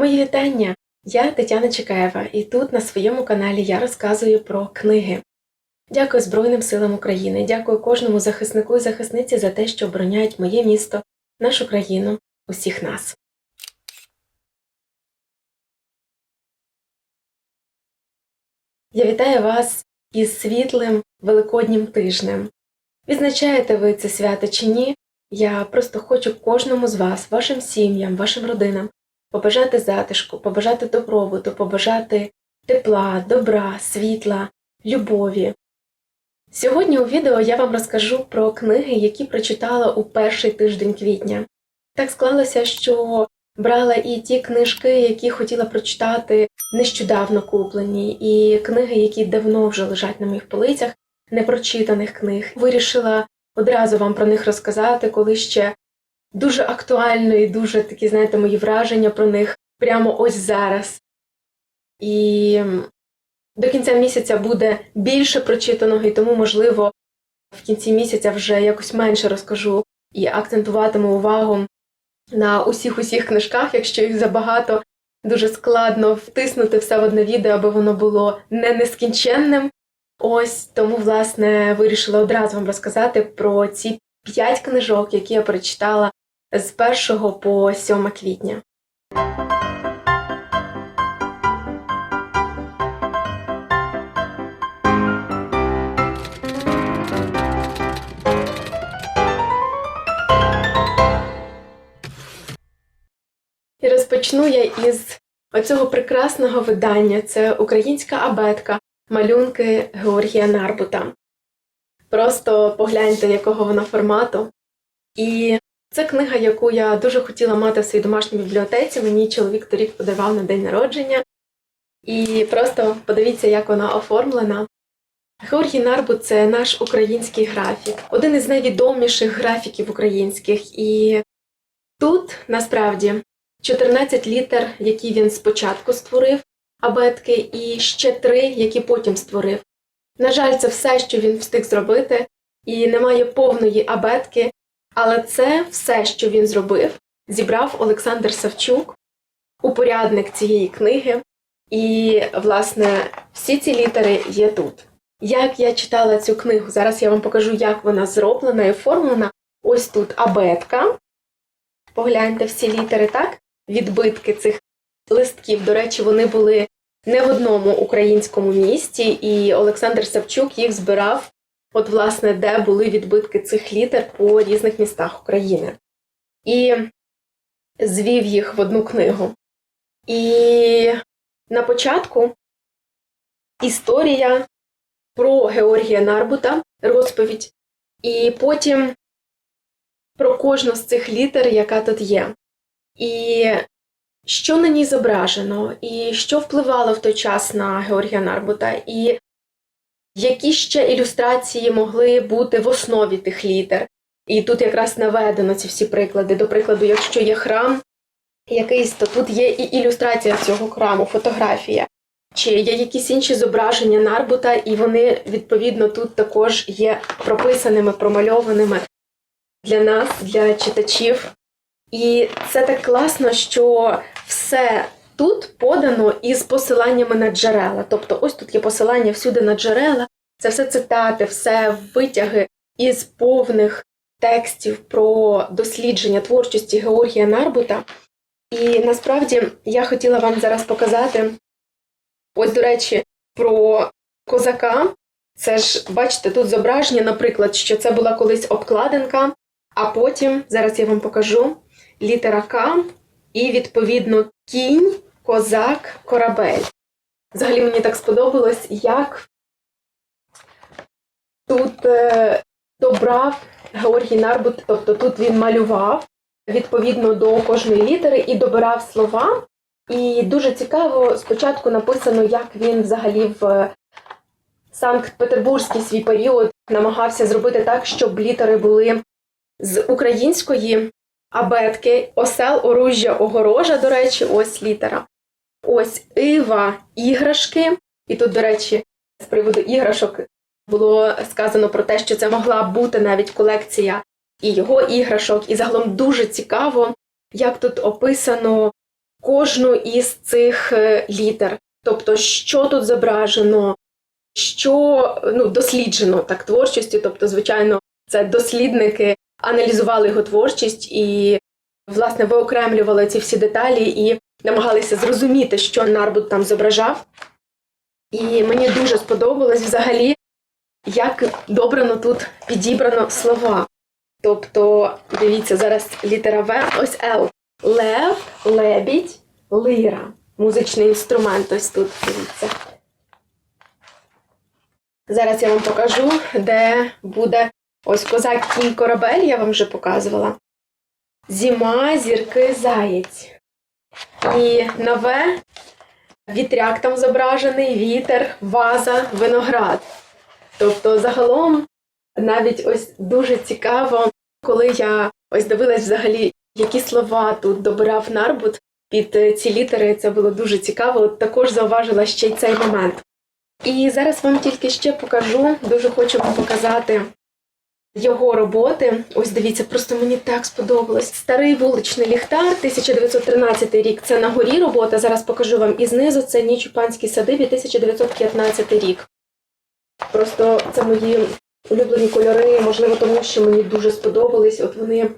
Мої вітання! Я Тетяна Чекаєва, і тут на своєму каналі я розказую про книги. Дякую Збройним силам України, дякую кожному захиснику і захисниці за те, що обороняють моє місто, нашу країну, усіх нас. Я вітаю вас із світлим великоднім тижнем. Відзначаєте ви це свято чи ні? Я просто хочу кожному з вас, вашим сім'ям, вашим родинам побажати затишку, побажати добробуту, побажати тепла, добра, світла, любові. Сьогодні у відео я вам розкажу про книги, які прочитала у перший тиждень квітня. Так склалося, що брала і ті книжки, які хотіла прочитати нещодавно куплені, і книги, які давно вже лежать на моїх полицях, непрочитаних книг. Вирішила одразу вам про них розказати, коли ще дуже актуально і дуже такі, знаєте, мої враження про них прямо ось зараз. І до кінця місяця буде більше прочитаного, і тому, можливо, в кінці місяця вже якось менше розкажу і акцентуватиму увагу на усіх усіх книжках, якщо їх забагато, дуже складно втиснути все в одне відео, аби воно було не нескінченним. Ось тому, власне, вирішила одразу вам розказати про ці п'ять книжок, які я прочитала з 1 по 7 квітня. І розпочну я із оцього прекрасного видання. Це українська абетка малюнки Георгія Нарбута. Просто погляньте, якого вона формату. І це книга, яку я дуже хотіла мати в своїй домашній бібліотеці. Мені чоловік торік подарував на день народження. І просто подивіться, як вона оформлена. Георгій Нарбут це наш український графік, один із найвідоміших графіків українських. І тут насправді 14 літер, які він спочатку створив, абетки, і ще три, які потім створив. На жаль, це все, що він встиг зробити, і немає повної абетки, але це все, що він зробив, зібрав Олександр Савчук, упорядник цієї книги, і, власне, всі ці літери є тут. Як я читала цю книгу, зараз я вам покажу, як вона зроблена і оформлена. Ось тут абетка. Погляньте всі літери, так? Відбитки цих листків. До речі, вони були не в одному українському місті, і Олександр Савчук їх збирав, от, власне, де були відбитки цих літер по різних містах України. І звів їх в одну книгу. І на початку історія про Георгія Нарбута, розповідь, і потім про кожну з цих літер, яка тут є. І що на ній зображено, і що впливало в той час на Георгія Нарбута, і які ще ілюстрації могли бути в основі тих літер. І тут якраз наведено ці всі приклади. До прикладу, якщо є храм якийсь, то тут є і ілюстрація цього храму, фотографія, чи є якісь інші зображення Нарбута, і вони, відповідно, тут також є прописаними, промальованими для нас, для читачів. І це так класно, що все тут подано із посиланнями на джерела. Тобто, ось тут є посилання всюди на джерела, це все цитати, все витяги із повних текстів про дослідження творчості Георгія Нарбута. І насправді я хотіла вам зараз показати ось, до речі, про козака. Це ж, бачите, тут зображення, наприклад, що це була колись обкладинка, а потім, зараз я вам покажу, літера К і, відповідно, кінь, козак, корабель. Взагалі мені так сподобалось, як тут е, добрав Георгій Нарбут, тобто тут він малював відповідно до кожної літери і добирав слова. І дуже цікаво, спочатку написано, як він взагалі в Санкт-Петербурзький свій період намагався зробити так, щоб літери були з української абетки, осел, оружжя, огорожа, до речі, ось літера. Ось Ива іграшки. І тут, до речі, з приводу іграшок було сказано про те, що це могла бути навіть колекція і його іграшок. І загалом дуже цікаво, як тут описано кожну із цих е, літер. Тобто, що тут зображено, що ну, досліджено так творчості. Тобто, звичайно, це дослідники аналізували його творчість і, власне, виокремлювали ці всі деталі і намагалися зрозуміти, що Нарбут там зображав. І мені дуже сподобалось взагалі, як добрано тут підібрано слова. Тобто, дивіться, зараз літера В, ось Л. Лев, лебідь, лира. Музичний інструмент ось тут, дивіться. Зараз я вам покажу, де буде ось козак кінь корабель, я вам вже показувала. Зіма, зірки, заєць. І нове вітряк там зображений, вітер, ваза, виноград. Тобто, загалом, навіть ось дуже цікаво, коли я ось дивилась взагалі, які слова тут добирав Нарбут під е, ці літери, це було дуже цікаво. От Також зауважила ще й цей момент. І зараз вам тільки ще покажу, дуже хочу вам показати його роботи. Ось дивіться, просто мені так сподобалось. Старий вуличний ліхтар, 1913 рік. Це на горі робота. Зараз покажу вам. І знизу це ніч у панській садибі, 1915 рік. Просто це мої улюблені кольори, можливо, тому що мені дуже сподобались. От вони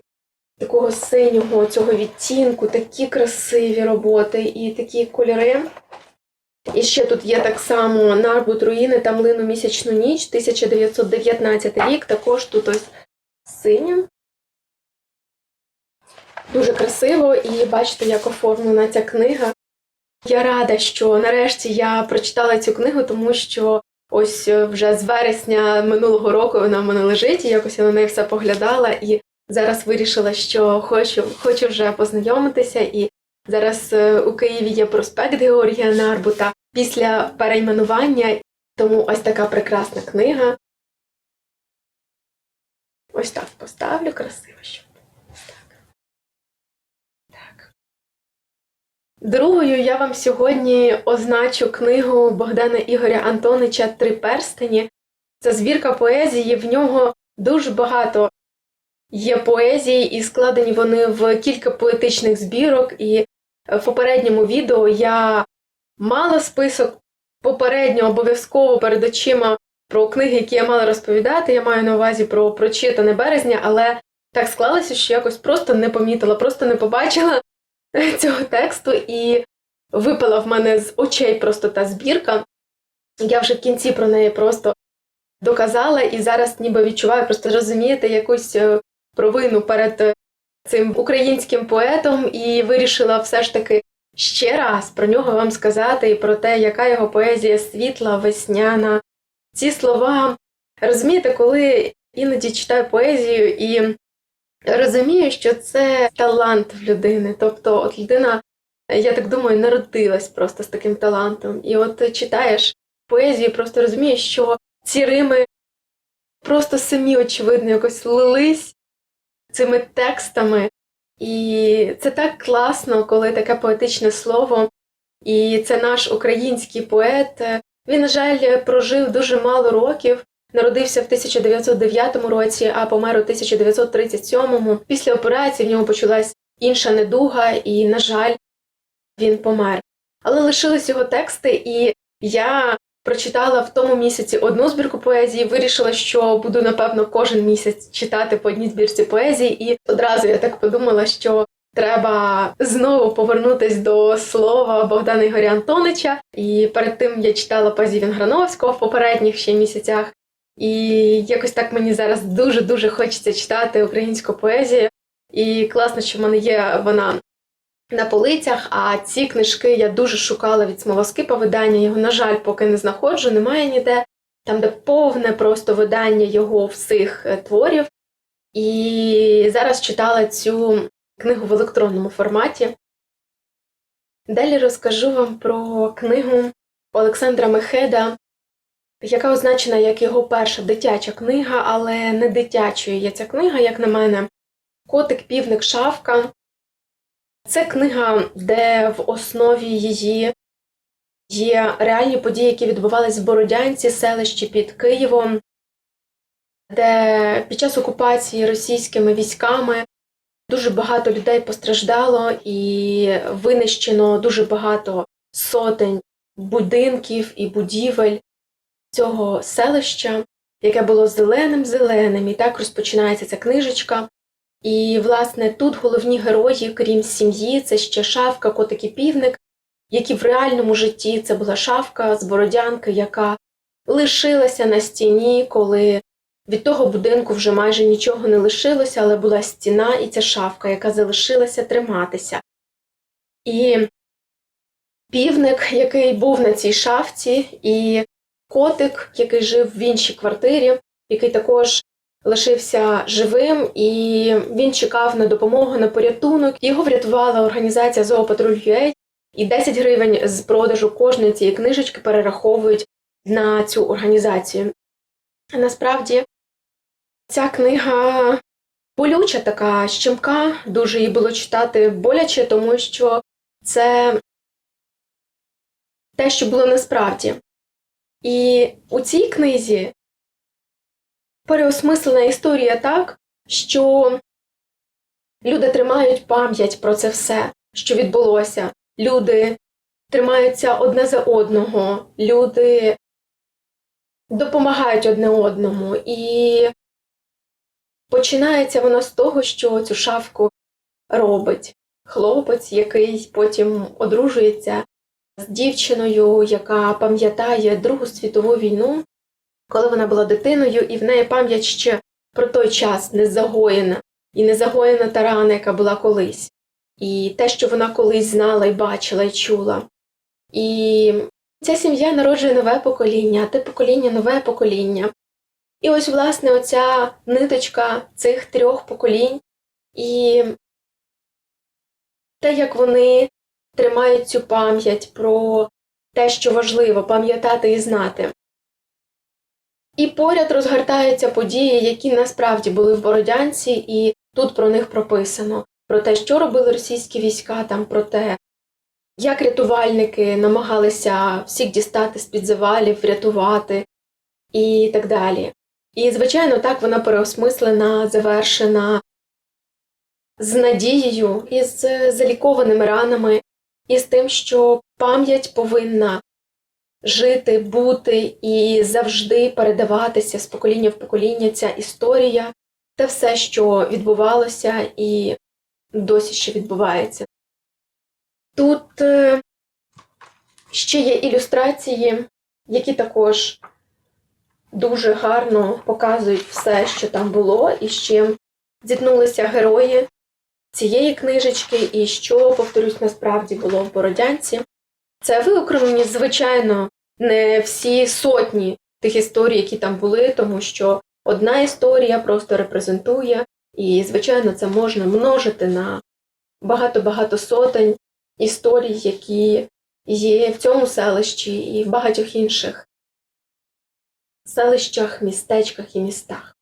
такого синього, цього відтінку, такі красиві роботи і такі кольори. І ще тут є так само Нарбут руїни та млину місячну ніч, 1919 рік. Також тут ось синім. Дуже красиво, і бачите, як оформлена ця книга. Я рада, що нарешті я прочитала цю книгу, тому що ось е, вже з вересня минулого року вона в мене лежить, і якось я на неї все поглядала, і зараз вирішила, що хочу, хочу вже познайомитися. І зараз е, у Києві є проспект Георгія Нарбута після перейменування, тому ось така прекрасна книга. Ось так поставлю красиво, щоб. Так. Так. Другою я вам сьогодні означу книгу Богдана Ігоря Антонича Три перстені. Це збірка поезії, в нього дуже багато є поезії, і складені вони в кілька поетичних збірок. І в попередньому відео я мала список попередньо обов'язково перед очима про книги, які я мала розповідати. Я маю на увазі про прочитане березня, але так склалося, що якось просто не помітила, просто не побачила цього тексту і випала в мене з очей просто та збірка. Я вже в кінці про неї просто доказала і зараз ніби відчуваю, просто розумієте, якусь е, провину перед е, цим українським поетом, і вирішила все ж таки ще раз про нього вам сказати і про те, яка його поезія світла, весняна. Ці слова розумієте, коли іноді читаю поезію і розумію, що це талант в людини. Тобто, от людина, я так думаю, народилась просто з таким талантом. І от читаєш поезію, просто розумієш, що ці рими просто самі, очевидно, якось лились цими текстами. І це так класно, коли таке поетичне слово. І це наш український поет. Він, на жаль, прожив дуже мало років. Народився в 1909 році, а помер у 1937. Після операції в нього почалась інша недуга, і, на жаль, він помер. Але лишились його тексти, і я прочитала в тому місяці одну збірку поезії, вирішила, що буду, напевно, кожен місяць читати по одній збірці поезії, і одразу я так подумала, що треба знову повернутись до слова Богдана Ігоря Антонича. І перед тим я читала поезію Вінграновського в попередніх ще місяцях. І якось так мені зараз дуже-дуже хочеться читати українську поезію. І класно, що в мене є вона на полицях, а ці книжки я дуже шукала від смолоскипа видання. Його, на жаль, поки не знаходжу, немає ніде. Там, де повне просто видання його всіх е, творів. І зараз читала цю книгу в електронному форматі. Далі розкажу вам про книгу Олександра Мехеда, яка означена як його перша дитяча книга, але не дитячою є ця книга, як на мене. Котик, півник, шавка. Це книга, де в основі її є реальні події, які відбувались в Бородянці, селищі під Києвом, де під час окупації російськими військами дуже багато людей постраждало і винищено дуже багато сотень будинків і будівель цього селища, яке було зеленим зеленим, і так розпочинається ця книжечка. І, власне, тут головні герої, крім сім'ї, це ще шавка, котик і півник, які в реальному житті це була шавка з бородянки, яка лишилася на стіні, коли від того будинку вже майже нічого не лишилося, але була стіна і ця шавка, яка залишилася триматися. І півник, який був на цій шафці, і котик, який жив в іншій квартирі, який також лишився живим, і він чекав на допомогу, на порятунок. Його врятувала організація Зоопатруль.ua, і 10 гривень з продажу кожної цієї книжечки перераховують на цю організацію. Насправді, ця книга болюча така щемка, дуже її було читати боляче, тому що це те, що було насправді. І у цій книзі переосмислена історія так, що люди тримають пам'ять про це все, що відбулося. Люди тримаються одне за одного, люди допомагають одне одному. І починається воно з того, що цю шавку робить хлопець, який потім одружується з дівчиною, яка пам'ятає Другу світову війну, коли вона була дитиною, і в неї пам'ять ще про той час не загоєна, і не загоєна та рана, яка була колись, і те, що вона колись знала і бачила і чула. І ця сім'я народжує нове покоління, те покоління нове покоління. І ось, власне, оця ниточка цих трьох поколінь, і те, як вони тримають цю пам'ять про те, що важливо пам'ятати і знати. І поряд розгортаються події, які насправді були в Бородянці, і тут про них прописано: про те, що робили російські війська, там про те, як рятувальники намагалися всіх дістати з під завалів, врятувати і так далі. І, звичайно, так вона переосмислена, завершена з надією і з залікованими ранами, і з тим, що пам'ять повинна жити, бути і завжди передаватися з покоління в покоління ця історія та все, що відбувалося і досі ще відбувається. Тут е, ще є ілюстрації, які також дуже гарно показують все, що там було, і з чим зіткнулися герої цієї книжечки, і що, повторюсь, насправді було в Бородянці. Це виокремлені, звичайно, не всі сотні тих історій, які там були, тому що одна історія просто репрезентує, і, звичайно, це можна множити на багато-багато сотень історій, які є в цьому селищі і в багатьох інших селищах, містечках і містах.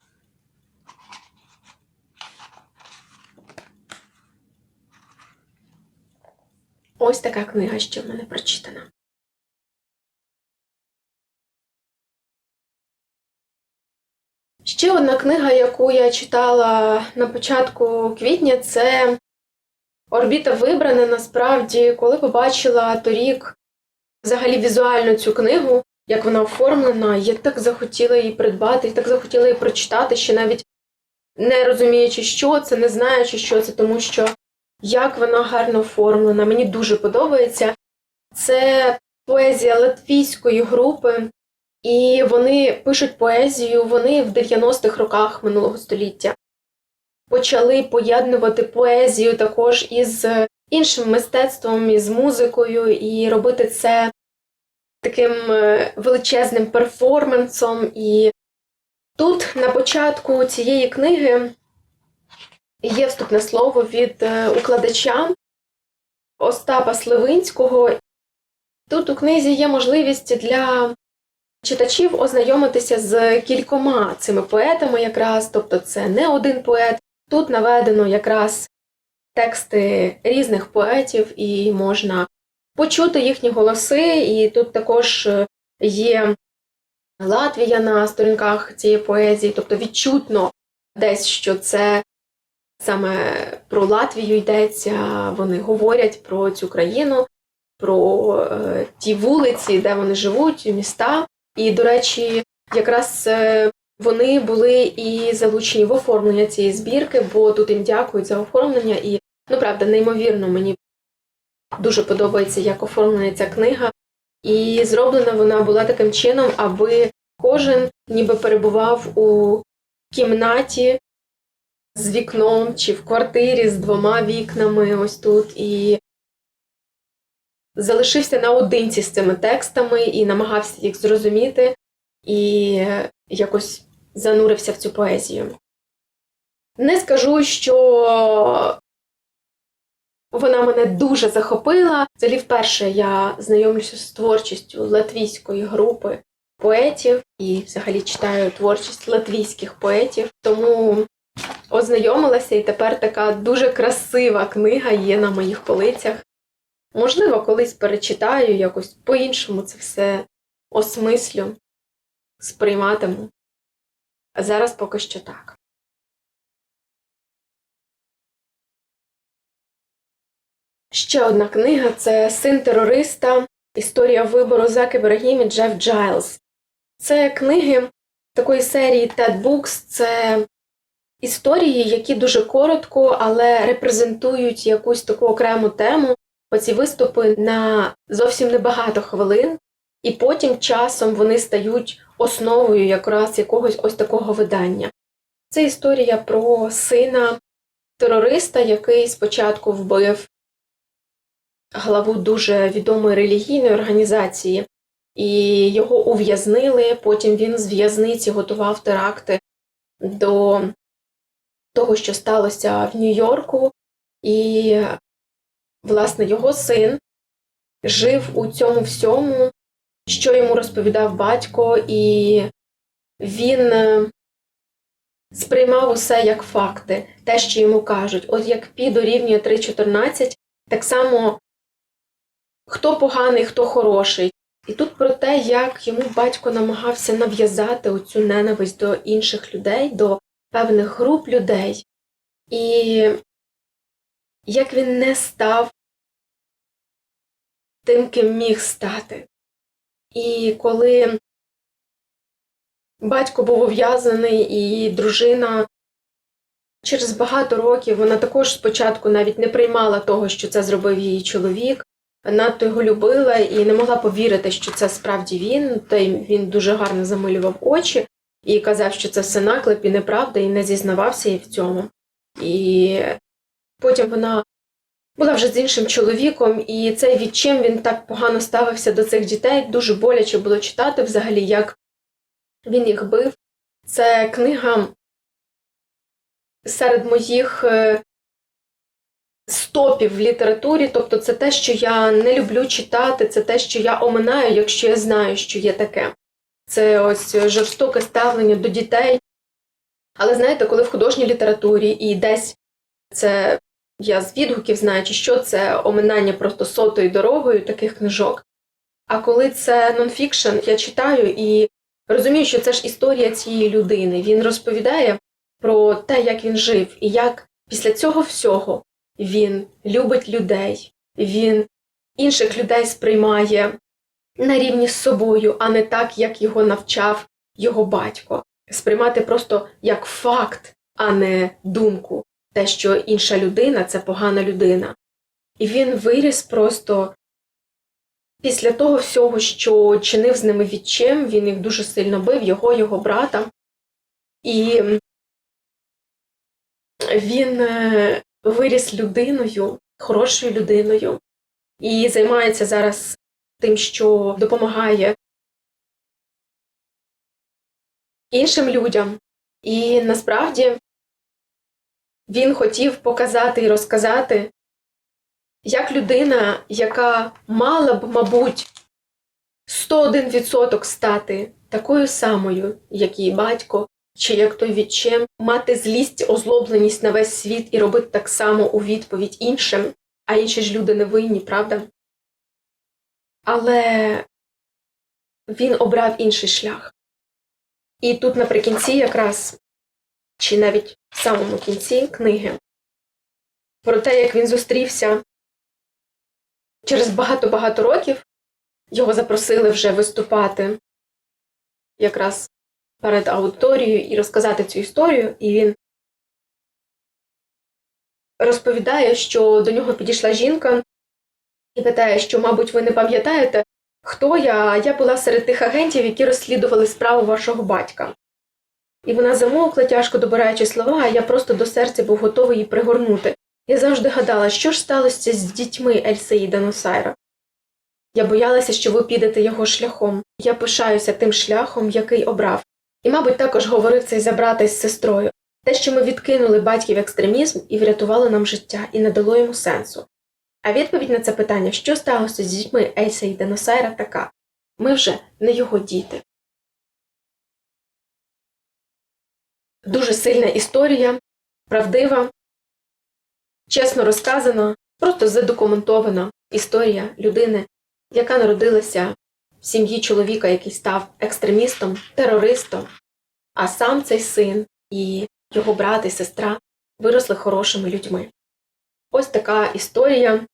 Ось така книга, що в мене прочитана. Ще одна книга, яку я читала на початку квітня, це Орбіта вибрана. Насправді, коли побачила торік взагалі візуально цю книгу, як вона оформлена, я так захотіла її придбати, і так захотіла її прочитати, ще навіть не розуміючи, що це, не знаючи, що це, тому що як вона гарно оформлена, мені дуже подобається. Це поезія латвійської групи, і вони пишуть поезію, вони в 90-х роках минулого століття почали поєднувати поезію також із іншим мистецтвом, із музикою, і робити це таким е, величезним перформансом. І тут на початку цієї книги є вступне слово від е, укладача Остапа Сливинського. Тут у книзі є можливість для читачів ознайомитися з кількома цими поетами, якраз, тобто це не один поет. Тут наведено якраз тексти різних поетів, і можна почути їхні голоси, і тут також е, є Латвія на сторінках цієї поезії, тобто відчутно десь, що це Саме про Латвію йдеться, вони говорять про цю країну, про е, ті вулиці, де вони живуть, міста. І, до речі, якраз е, вони були і залучені в оформлення цієї збірки, бо тут їм дякують за оформлення. І, ну правда, неймовірно, мені дуже подобається, як оформлена ця книга. І зроблена вона була таким чином, аби кожен ніби перебував у кімнаті з вікном чи в квартирі з двома вікнами, ось тут, і залишився наодинці з цими текстами і намагався їх зрозуміти, і якось занурився в цю поезію. Не скажу, що вона мене дуже захопила. Взагалі, вперше я знайомлюся з творчістю латвійської групи поетів і взагалі читаю творчість латвійських поетів. Тому ознайомилася, і тепер така дуже красива книга є на моїх полицях. Можливо, колись перечитаю, якось по-іншому це все осмислю, сприйматиму. А зараз поки що так. Ще одна книга це Син терориста. Історія вибору Заки Берегім і Джеф Джайлз. Це книги такої серії TED Books. Це історії, які дуже коротко, але репрезентують якусь таку окрему тему. Оці виступи на зовсім небагато хвилин, і потім часом вони стають основою якраз якогось ось такого видання. Це історія про сина терориста, який спочатку вбив главу дуже відомої релігійної організації, і його ув'язнили. Потім він з в'язниці готував теракти до того, що сталося в Нью-Йорку, і, власне, його син жив у цьому всьому, що йому розповідав батько, і він е, сприймав усе як факти, те, що йому кажуть. От як пі дорівнює 3.14, так само хто поганий, хто хороший. І тут про те, як йому батько намагався нав'язати оцю ненависть до інших людей, до певних груп людей, і як він не став тим, ким міг стати. І коли батько був ув'язаний, і дружина через багато років вона також спочатку навіть не приймала того, що це зробив її чоловік, надто його любила і не могла повірити, що це справді він, та й він дуже гарно замилював очі і казав, що це все наклеп і неправда, і не зізнавався їй в цьому. І потім вона була вже з іншим чоловіком, і цей відчим він так погано ставився до цих дітей. Дуже боляче було читати взагалі, як він їх бив. Це книга серед моїх е, стопів в літературі, тобто це те, що я не люблю читати, це те, що я оминаю, якщо я знаю, що є таке. Це ось жорстоке ставлення до дітей. Але знаєте, коли в художній літературі і десь це я з відгуків знаю, чи що це оминання просто сотою дорогою таких книжок. А коли це нонфікшн, я читаю і розумію, що це ж історія цієї людини. Він розповідає про те, як він жив, і як після цього всього він любить людей, він інших людей сприймає на рівні з собою, а не так, як його навчав його батько. Сприймати просто як факт, а не думку, те, що інша людина це погана людина. І він виріс просто після того всього, що чинив з ними відчим, він їх дуже сильно бив, його, його брата. І він е, виріс людиною, хорошою людиною, і займається зараз тим, що допомагає іншим людям. І насправді він хотів показати і розказати, як людина, яка мала б, мабуть, 101% стати такою самою, як її батько, чи як той відчим, мати злість, озлобленість на весь світ і робити так само у відповідь іншим, а інші ж люди не винні, правда? Але він обрав інший шлях. І тут наприкінці, якраз, чи навіть в самому кінці книги, про те, як він зустрівся через багато-багато років. Його запросили вже виступати якраз перед аудиторією і розказати цю історію, і він розповідає, що до нього підійшла жінка і питає, що, мабуть, ви не пам'ятаєте, хто я, я була серед тих агентів, які розслідували справу вашого батька. І вона замовкла, тяжко добираючи слова, а я просто до серця був готовий її пригорнути. Я завжди гадала, що ж сталося з дітьми Ельсеїда Носайра. Я боялася, що ви підете його шляхом. Я пишаюся тим шляхом, який обрав. І, мабуть, також говорив це й за брата із сестрою. Те, що ми відкинули батьків екстремізм і врятували нам життя, і не дало йому сенсу. А відповідь на це питання, що сталося з дітьми Ельса і Деносайра, така ми вже не його діти. Дуже сильна історія, правдива, чесно розказана, просто задокументована історія людини, яка народилася в сім'ї чоловіка, який став екстремістом, терористом, а сам цей син і його брат і сестра виросли хорошими людьми. Ось така історія,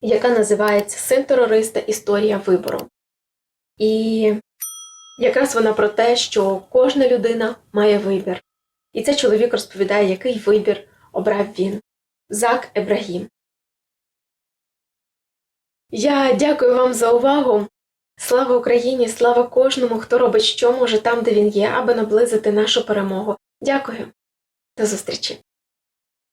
яка називається Син терориста Історія вибору. І якраз вона про те, що кожна людина має вибір. І цей чоловік розповідає, який вибір обрав він. Зак Ебрагім. Я дякую вам за увагу. Слава Україні, слава кожному, хто робить що може там, де він є, аби наблизити нашу перемогу. Дякую. До зустрічі!